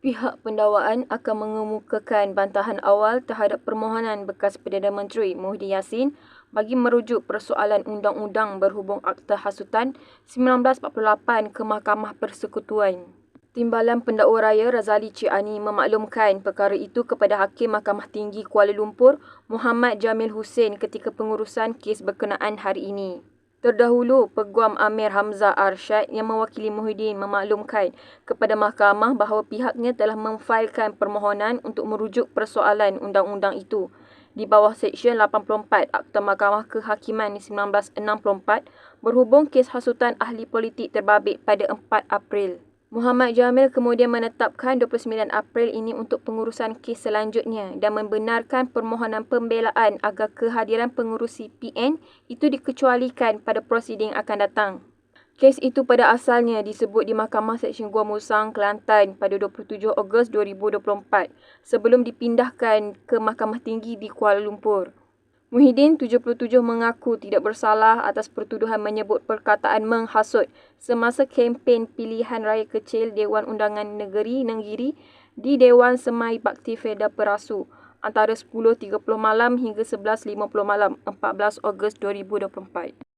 Pihak pendakwaan akan mengemukakan bantahan awal terhadap permohonan bekas Perdana Menteri Muhyiddin Yassin bagi merujuk persoalan undang-undang berhubung Akta Hasutan 1948 ke Mahkamah Persekutuan. Timbalan Pendakwa Raya Razali Cik Ani memaklumkan perkara itu kepada Hakim Mahkamah Tinggi Kuala Lumpur Muhammad Jamil Hussein ketika pengurusan kes berkenaan hari ini. Terdahulu, Peguam Amir Hamzah Arsyad yang mewakili Muhyiddin memaklumkan kepada mahkamah bahawa pihaknya telah memfailkan permohonan untuk merujuk persoalan undang-undang itu di bawah Seksyen 84 Akta Mahkamah Kehakiman 1964 berhubung kes hasutan ahli politik terbabit pada 4 April. Muhammad Jamil kemudian menetapkan 29 April ini untuk pengurusan kes selanjutnya dan membenarkan permohonan pembelaan agar kehadiran pengurusi PN itu dikecualikan pada prosiding akan datang. Kes itu pada asalnya disebut di Mahkamah Seksyen Gua Musang, Kelantan pada 27 Ogos 2024 sebelum dipindahkan ke Mahkamah Tinggi di Kuala Lumpur. Muhyiddin 77 mengaku tidak bersalah atas pertuduhan menyebut perkataan menghasut semasa kempen pilihan raya kecil Dewan Undangan Negeri Nenggiri di Dewan Semai Bakti Feda Perasu antara 10.30 malam hingga 11.50 malam 14 Ogos 2024.